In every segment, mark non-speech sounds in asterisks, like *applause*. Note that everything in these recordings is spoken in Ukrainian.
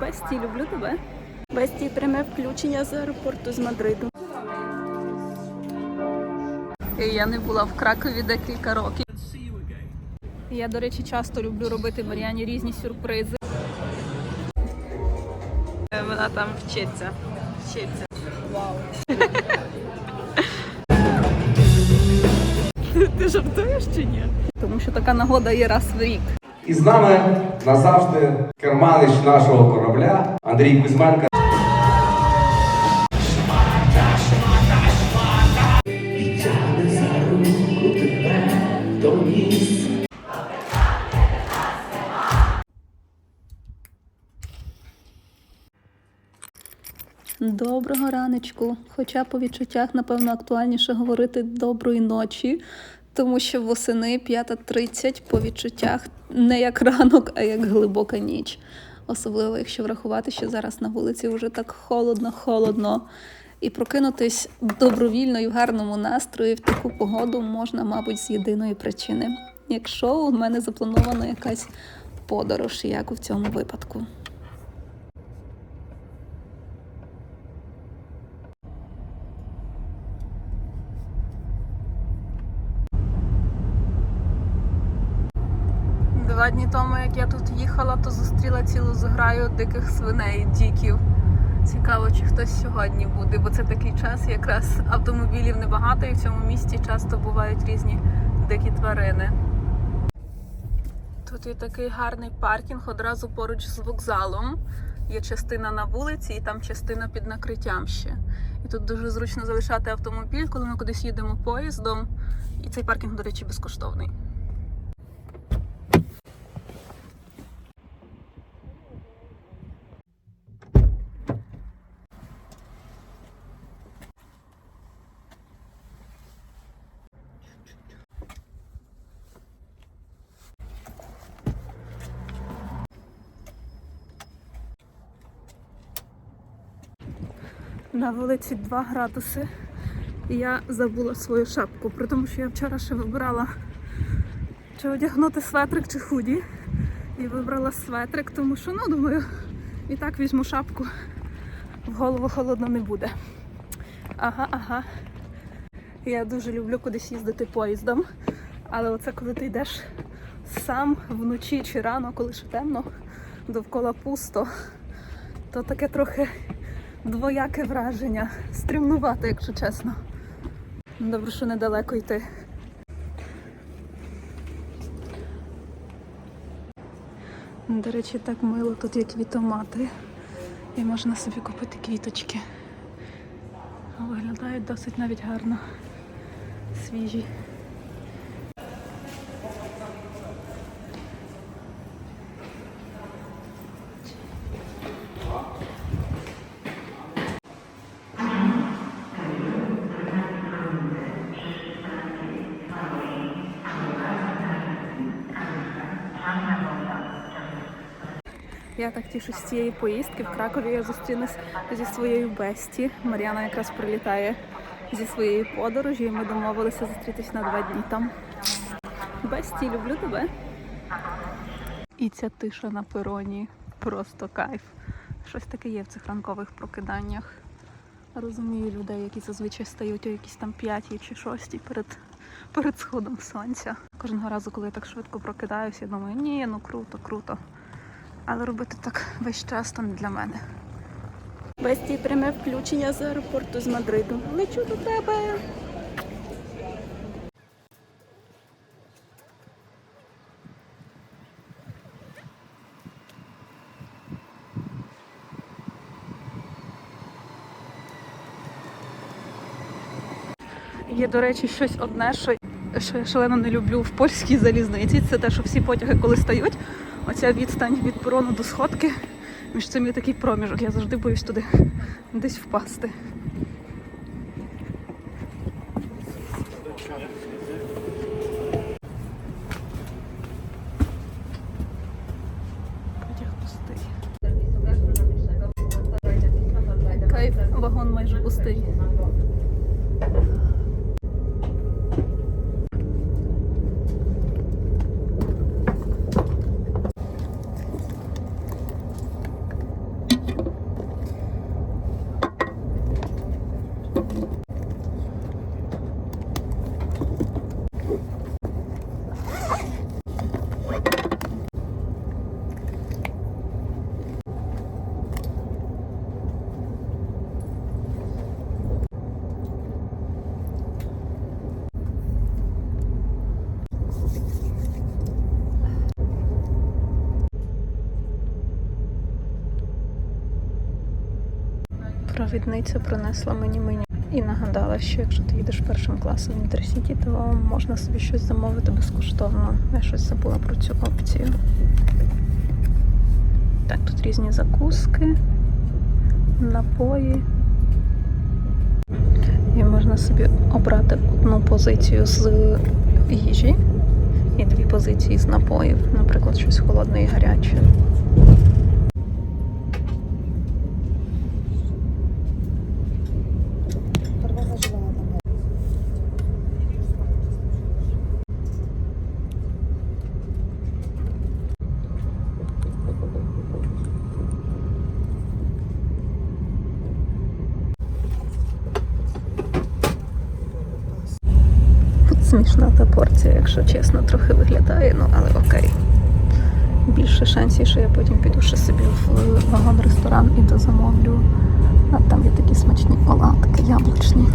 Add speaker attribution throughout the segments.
Speaker 1: Бесті, люблю тебе. Бесті, пряме включення з аеропорту з Мадриду. Я не була в Кракові декілька років. Я, до речі, часто люблю робити Мар'яні різні сюрпризи.
Speaker 2: Вона там вчиться. Вчиться. Вау. *laughs*
Speaker 1: Ти жартуєш чи ні? Тому що така нагода є раз в рік.
Speaker 3: І з нами назавжди керманич нашого корабля Андрій Кузьменко.
Speaker 1: Доброго раночку. Хоча по відчуттях, напевно, актуальніше говорити доброї ночі, тому що восени 5.30 по відчуттях не як ранок, а як глибока ніч. Особливо, якщо врахувати, що зараз на вулиці вже так холодно, холодно. І прокинутись добровільно і в гарному настрої в таку погоду можна, мабуть, з єдиної причини. Якщо у мене запланована якась подорож, як у цьому випадку. Два дні тому, як я тут їхала, то зустріла цілу зграю диких свиней, діків. Цікаво, чи хтось сьогодні буде, бо це такий час, якраз автомобілів небагато, і в цьому місті часто бувають різні дикі тварини. Тут є такий гарний паркінг одразу поруч з вокзалом. Є частина на вулиці і там частина під накриттям ще. І тут дуже зручно залишати автомобіль, коли ми кудись їдемо поїздом. І цей паркінг, до речі, безкоштовний. На вулиці 2 градуси. І я забула свою шапку, при тому, що я вчора ще вибирала, чи одягнути светрик чи худі. І вибрала светрик, тому що, ну, думаю, і так візьму шапку. В голову холодно не буде. Ага, ага. Я дуже люблю кудись їздити поїздом. Але оце коли ти йдеш сам вночі чи рано, коли ще темно, довкола пусто, то таке трохи двояке враження. Стрімнувато, якщо чесно. Добре, що недалеко йти. До речі, так мило, тут є квітомати. І можна собі купити квіточки. Виглядають досить навіть гарно. Свіжі. Я так тішусь з цієї поїздки. В Кракові я зустрінусь зі своєю Бесті. Мар'яна якраз прилітає зі своєї подорожі, і ми домовилися зустрітись на два дні там. Бесті, люблю тебе. І ця тиша на пероні просто кайф. Щось таке є в цих ранкових прокиданнях. Розумію людей, які зазвичай стають о якісь там п'ятій чи шостій перед, перед сходом сонця. Кожного разу, коли я так швидко прокидаюся, я думаю, ні, ну круто, круто. Але робити так весь час то не для мене. Бесті пряме включення з аеропорту з Мадриду. Лечу до тебе. Є, до речі, щось одне, що, що я шалено не люблю в польській залізниці. Це те, що всі потяги, коли стають, оця відстань від перону до сходки. Між цим є такий проміжок. Я завжди боюсь туди десь впасти. Кайф, вагон майже пустий. Провідниця принесла мені меню і нагадала, що якщо ти їдеш першим класом в інтерсіті, то можна собі щось замовити безкоштовно. Я щось забула про цю опцію. Так, тут різні закуски, напої. І можна собі обрати одну позицію з їжі і дві позиції з напоїв, наприклад, щось холодне і гаряче. Смішна та порція, якщо чесно, трохи виглядає, ну але окей. Більше шансів, що я потім піду ще собі в вагон-ресторан і дозамовлю. А там є такі смачні оладки яблучні.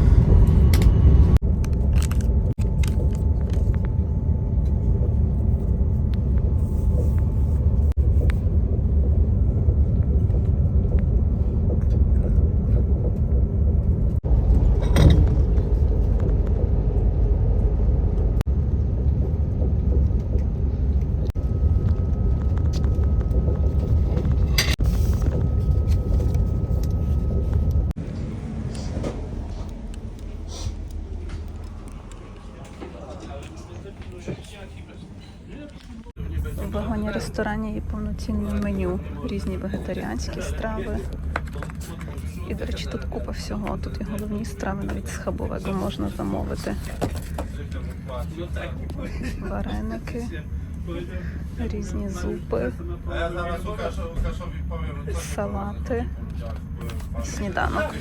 Speaker 1: В вагоні ресторані є повноцінне меню, різні вегетаріанські страви. І, до речі, тут купа всього. Тут і головні страви навіть з хабового можна замовити. Вареники, різні зупи, салати, сніданок.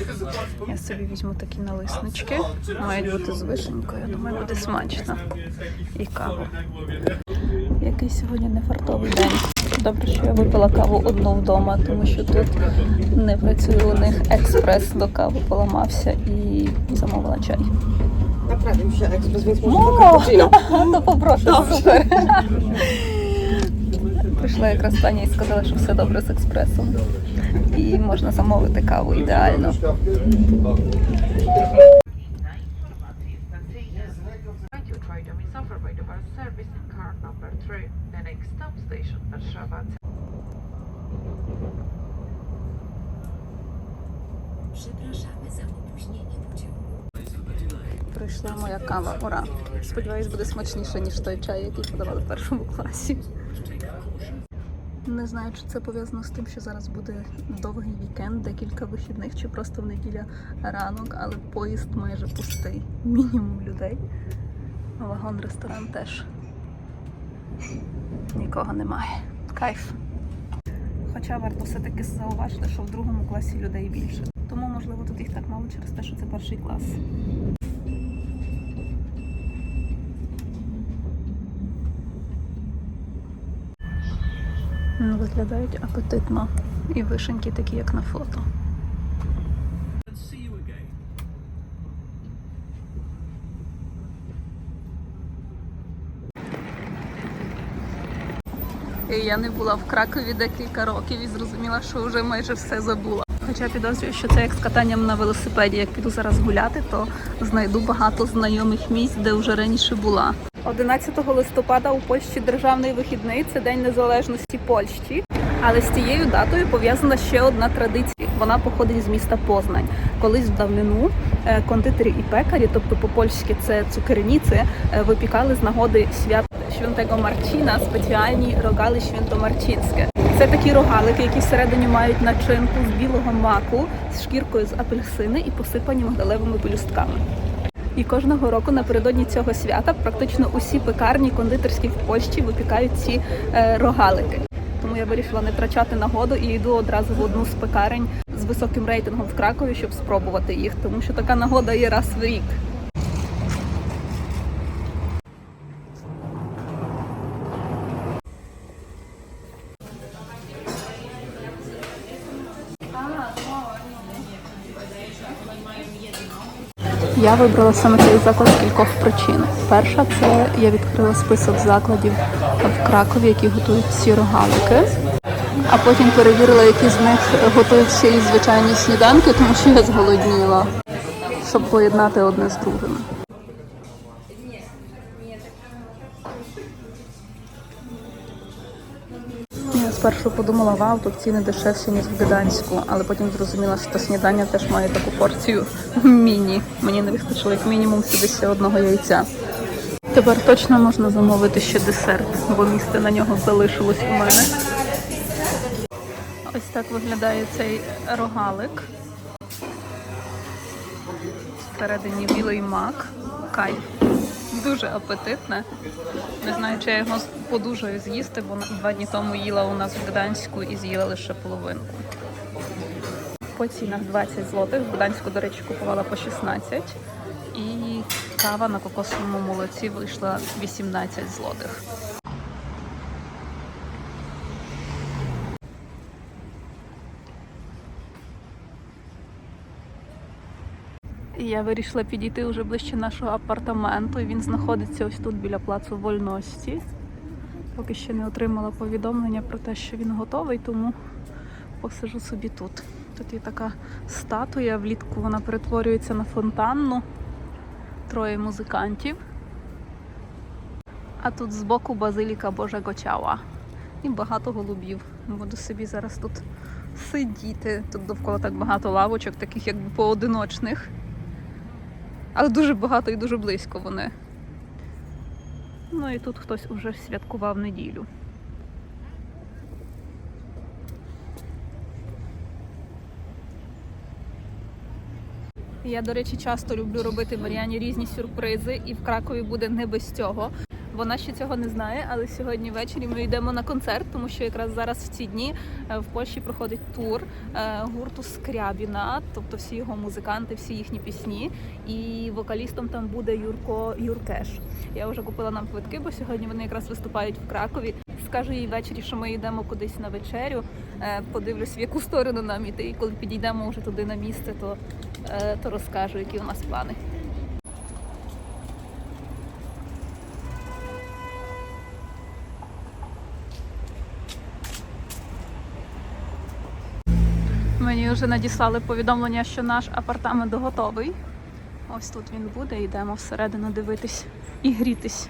Speaker 1: Я собі візьму такі налиснички. Мають бути з вишенькою. Думаю, буде смачно. І каву. Який сьогодні нефартовий день. Добре, що я випила каву одну вдома, тому що тут не працює у них експрес до кави поламався і замовила чай. О,
Speaker 4: to cappuccino.
Speaker 1: ну попрошу, супер. Прийшла якраз пані і сказала, що все добре з експресом. І можна замовити каву ідеально. Сподіваюсь, буде смачніше, ніж той чай, який подавали в першому класі. Не знаю, чи це пов'язано з тим, що зараз буде довгий вікенд, декілька вихідних, чи просто в неділя ранок, але поїзд майже пустий. Мінімум людей. Вагон-ресторан теж нікого немає. Кайф. Хоча варто все-таки зауважити, що в другому класі людей більше. Тому, можливо, тут їх так мало через те, що це перший клас. Виглядають апетитно. І вишеньки такі, як на фото. Я не була в Кракові декілька років і зрозуміла, що вже майже все забула. Хоча підозрюю, що це як з катанням на велосипеді. Як піду зараз гуляти, то знайду багато знайомих місць, де вже раніше була. 11 листопада у Польщі державний вихідний це День Незалежності Польщі. Але з цією датою пов'язана ще одна традиція. Вона походить з міста Познань. Колись в давнину е, кондитері і пекарі, тобто по-польськи це цукерниці, е, випікали з нагоди свят Świętego Марчина спеціальні рогали Świętomarcińskie. Це такі рогалики, які всередині мають начинку з білого маку, з шкіркою з апельсини і посипані мигдалевими пелюстками. І кожного року напередодні цього свята практично усі пекарні кондитерські в Польщі випікають ці е, рогалики. Тому я вирішила не втрачати нагоду і йду одразу в одну з пекарень з високим рейтингом в Кракові, щоб спробувати їх, тому що така нагода є раз в рік. Я вибрала саме цей заклад з кількох причин. Перша це я відкрила список закладів в Кракові, які готують всі рогалики. А потім перевірила, які з них готують й звичайні сніданки, тому що я зголодніла, щоб поєднати одне з другим. Спершу подумала, вау, тут ціни дешевші, ніж в Гданську, але потім зрозуміла, що снідання теж має таку порцію *laughs* міні. Мені не вистачило як мінімум сюди ще одного яйця. Тепер точно можна замовити ще десерт, бо місце на нього залишилось у мене. Ось так виглядає цей рогалик. Всередині білий мак. Кайф. Дуже апетитне. Не знаю, чи я його подужаю з'їсти, бо два дні тому їла у нас в Гданську і з'їла лише половинку. По цінах 20 злотих. В Гданську, до речі, купувала по 16. І кава на кокосовому молоці вийшла 18 злотих. І Я вирішила підійти вже ближче нашого апартаменту. Він знаходиться ось тут біля плацу вольності. Поки ще не отримала повідомлення про те, що він готовий, тому посижу собі тут. Тут є така статуя, влітку вона перетворюється на фонтанну. Троє музикантів. А тут збоку базиліка Божого Чава. І багато голубів. Буду собі зараз тут сидіти. Тут довкола так багато лавочок, таких якби поодиночних. Але дуже багато і дуже близько вони. Ну і тут хтось уже святкував неділю. Я, до речі, часто люблю робити Мар'яні різні сюрпризи, і в Кракові буде не без цього. Вона ще цього не знає, але сьогодні ввечері ми йдемо на концерт, тому що якраз зараз в ці дні е, в Польщі проходить тур е, гурту Скрябіна, тобто всі його музиканти, всі їхні пісні. І вокалістом там буде Юрко Юркеш. Я вже купила нам квитки, бо сьогодні вони якраз виступають в Кракові. Скажу їй ввечері, що ми йдемо кудись на вечерю. Е, Подивлюсь, в яку сторону нам іти. І коли підійдемо вже туди на місце, то, то розкажу, які у нас плани. Мені вже надіслали повідомлення, що наш апартамент готовий. Ось тут він буде, йдемо всередину дивитись і грітись.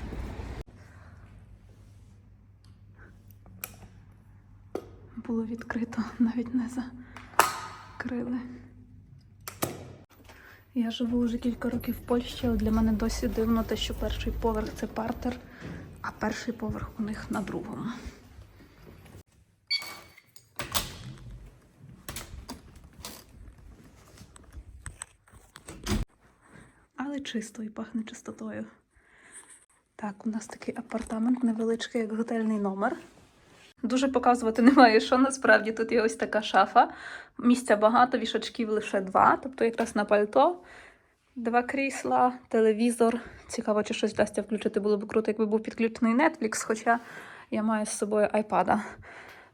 Speaker 1: Було відкрито, навіть не закрили. Я живу вже кілька років в Польщі, але для мене досі дивно те, що перший поверх це партер, а перший поверх у них на другому. але чисто і пахне чистотою. Так, у нас такий апартамент невеличкий, як готельний номер. Дуже показувати немає, що насправді тут є ось така шафа. Місця багато, вішачків лише два, тобто якраз на пальто. Два крісла, телевізор. Цікаво, чи щось вдасться включити. Було б круто, якби був підключений Netflix, хоча я маю з собою айпада.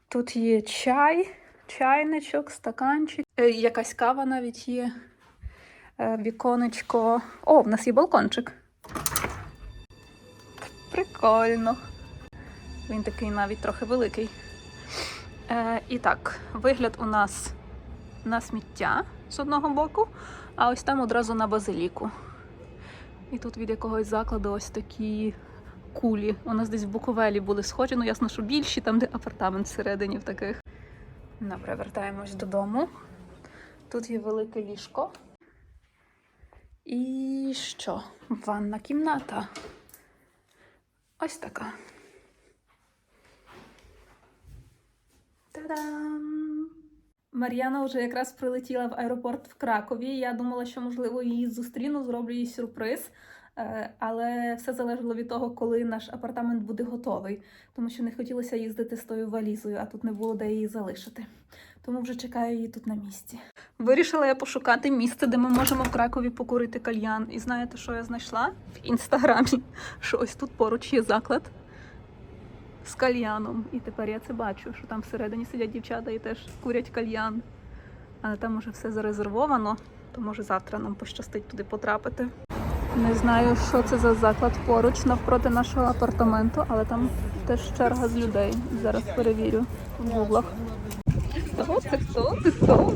Speaker 1: Тут є чай, чайничок, стаканчик, е, якась кава навіть є. Е, Віконечко. О, в нас є балкончик. Прикольно. Він такий навіть трохи великий. Е, і так, вигляд у нас на сміття з одного боку, а ось там одразу на базиліку. І тут від якогось закладу ось такі кулі. У нас десь в Буковелі були схожі, ну ясно, що більші, там, де апартамент всередині в таких. Добре, вертаємось додому. Тут є велике ліжко. І що? Ванна кімната. Ось така. Та-дам! Мар'яна вже якраз прилетіла в аеропорт в Кракові. Я думала, що можливо її зустріну, зроблю їй сюрприз. Е, Але все залежало від того, коли наш апартамент буде готовий, тому що не хотілося їздити з тою валізою, а тут не було де її залишити. Тому вже чекаю її тут на місці. Вирішила я пошукати місце, де ми можемо в Кракові покурити кальян. І знаєте, що я знайшла в інстаграмі? Що ось тут поруч є заклад з кальяном. І тепер я це бачу, що там всередині сидять дівчата і теж курять кальян. Але там уже все зарезервовано, то може завтра нам пощастить туди потрапити. Не знаю, що це за заклад поруч навпроти нашого апартаменту, але там теж черга з людей. Зараз перевірю в гуглах. Хто це? Хто це? Хто?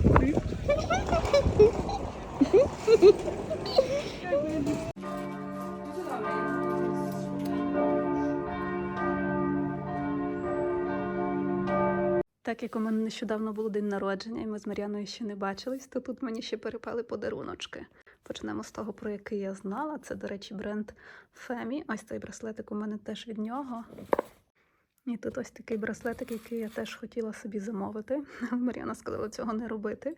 Speaker 1: Так як у мене нещодавно був день народження, і ми з Мар'яною ще не бачились, то тут мені ще перепали подаруночки. Почнемо з того, про який я знала. Це, до речі, бренд Фемі. Ось цей браслетик у мене теж від нього. І тут ось такий браслетик, який я теж хотіла собі замовити. *laughs* Мар'яна сказала цього не робити,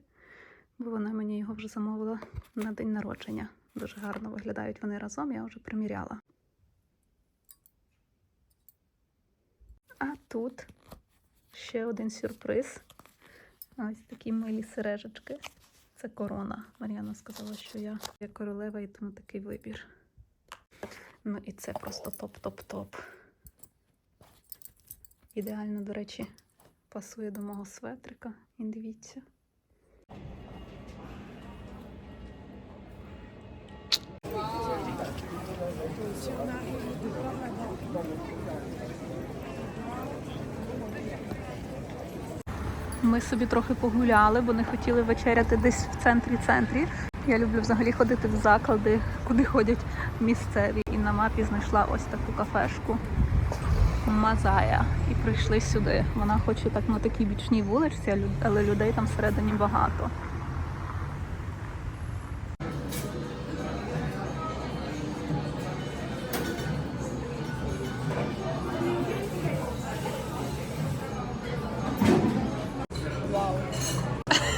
Speaker 1: бо вона мені його вже замовила на день народження. Дуже гарно виглядають вони разом, я вже приміряла. А тут ще один сюрприз. Ось такі милі сережечки. Це корона. Мар'яна сказала, що я королева і тому такий вибір. Ну і це просто топ-топ-топ. Ідеально, до речі, пасує до мого светрика. І дивіться. Ми собі трохи погуляли, бо не хотіли вечеряти десь в центрі-центрі. Я люблю взагалі ходити в заклади, куди ходять місцеві. І на мапі знайшла ось таку кафешку Мазая. І прийшли сюди. Вона хоч і так на такій бічній вулиці, але людей там всередині багато.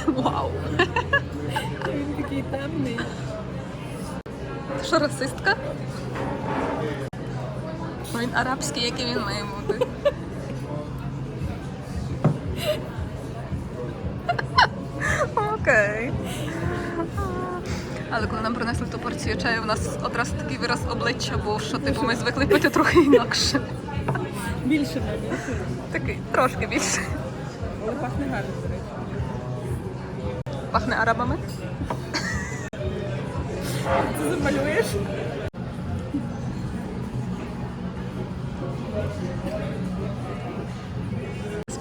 Speaker 1: Вау! *laughs* Він такий темний. Що, расистка? Він арабський, який він має бути. Окей. Але коли нам принесли ту порцію чаю, у нас одразу такий вираз обличчя був, що типу ми звикли пити трохи інакше.
Speaker 2: Більше не.
Speaker 1: Такий трошки більше.
Speaker 2: Але пахне гарно, до речі.
Speaker 1: Пахне арабами.
Speaker 2: Ти замалюєш?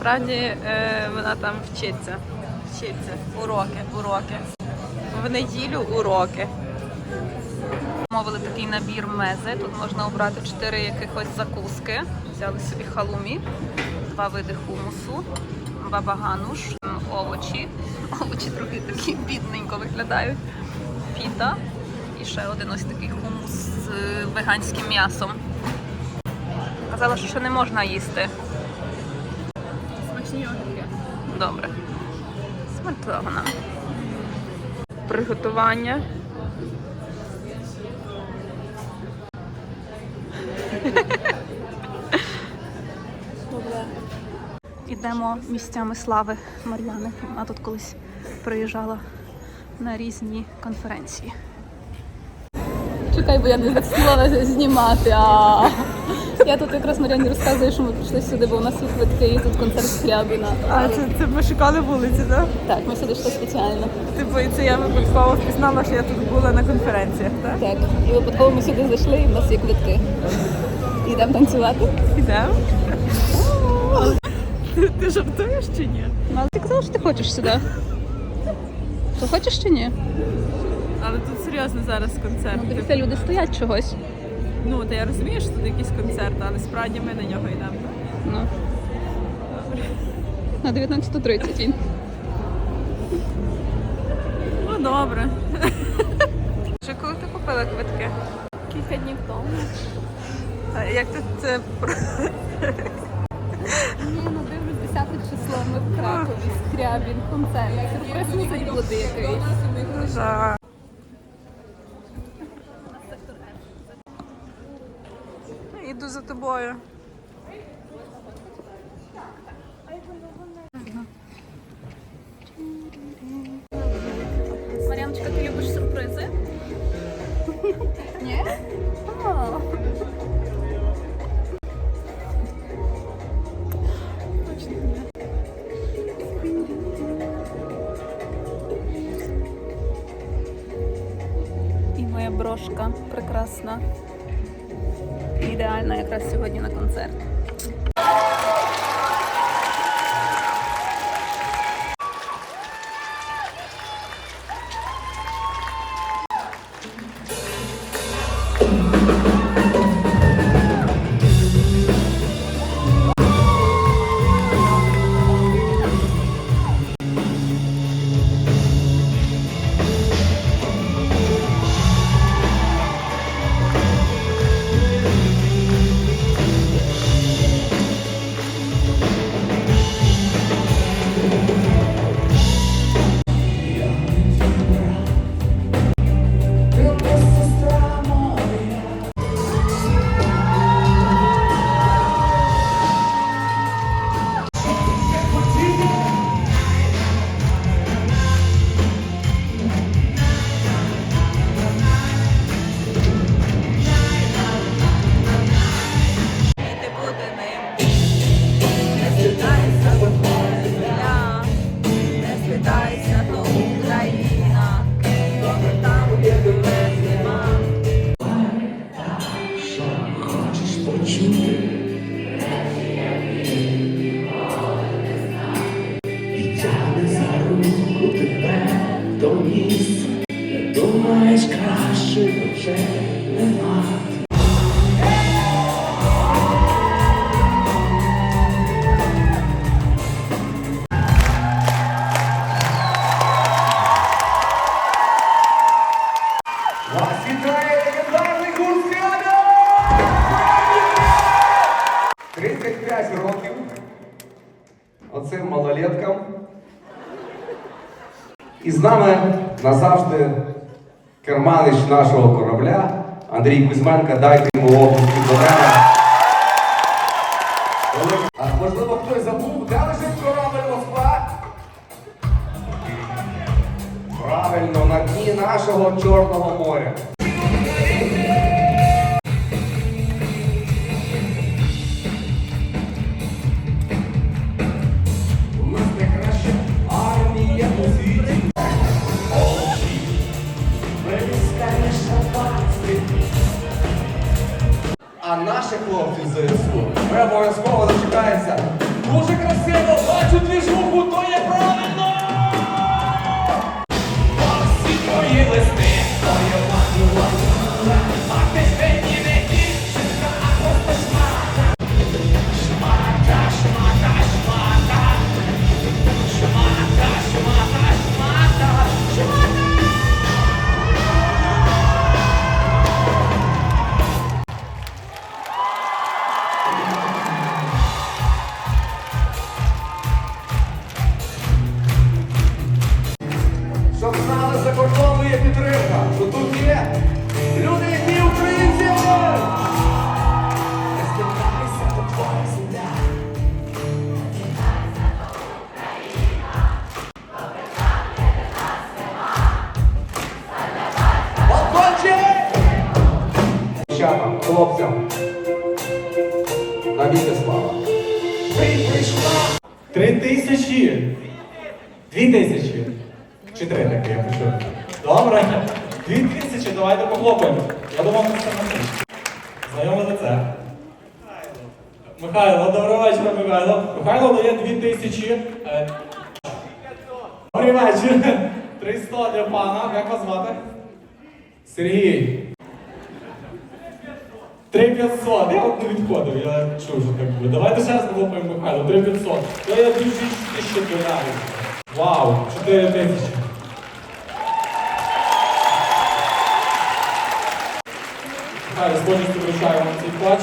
Speaker 2: Справді е, вона там вчиться. Вчиться. Уроки, уроки. В неділю уроки.
Speaker 1: Мовили такий набір мези. Тут можна обрати чотири якихось закуски. Взяли собі халумі, два види хумусу, бабагануш, овочі. *laughs* Овочі трохи такі бідненько виглядають. Піта і ще один ось такий хумус з е, веганським м'ясом. Казала, що не можна їсти. Добре. Смачного нам.
Speaker 2: Приготування.
Speaker 1: Ідемо місцями слави Мар'яни. Вона тут колись приїжджала на різні конференції. Чекай, бо я не захотіла знімати. А я тут якраз Мар'яні розказую, що ми прийшли сюди, бо у нас є квитки, і тут концерт Скрябіна.
Speaker 2: А це, це ми шукали вулиці, так?
Speaker 1: Так, ми сюди йшли спеціально.
Speaker 2: Типу, і це я випадково впізнала, що я тут була на конференціях, так?
Speaker 1: Так, і випадково ми сюди зайшли, і в нас є квитки. Йдемо танцювати.
Speaker 2: Ідемо. Ти, ти жартуєш чи ні?
Speaker 1: Ти казала, що ти хочеш сюди. То хочеш чи ні?
Speaker 2: Але тут серйозно зараз концерт.
Speaker 1: Ну, дивіться, люди стоять чогось.
Speaker 2: Ну, та я розумію, що тут якийсь концерт, але справді ми на нього йдемо.
Speaker 1: Ну. На 19.30 він.
Speaker 2: Ну, добре. *laughs* Що коли ти купила квитки?
Speaker 1: Кілька днів тому.
Speaker 2: А Як ти це
Speaker 1: Ні, ну дивлюсь 10 число, ми в Кракові, Скрябін, концерт. Сюрприз мусить бути якийсь
Speaker 2: Іду за тобою.
Speaker 1: Мар'яночка, ти любиш сюрпризи? Ні? І моя
Speaker 5: прекрасна. Ідеальна якраз сьогодні на концерт.
Speaker 3: Нами назавжди керманич нашого корабля Андрій Кузьменко. Дайте йому оплески до мене. А можливо хтось забув, де корабель Москва? Правильно, на дні нашого Чорного моря.
Speaker 6: for us. Для пана. Як вас звати? Сергій. 3500. Я от не відходив, я чув, що так буде. Давайте ще раз похлопаємо Михайло. 3500. То я 2000 доларів. Вау, 4 тисячі. Михайло, з кожністю вручаю цей плач.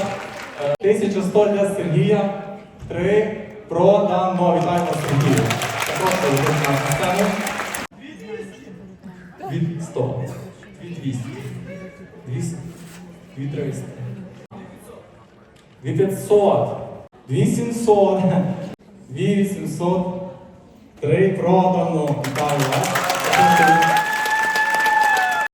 Speaker 6: Е, 1100 для Сергія. 3 продано. Вітаємо Сергія. До на сцену. Від 100. Від 200. 200. 2300. 2500. 2700. 2800. 3 продано. Вітаю вас.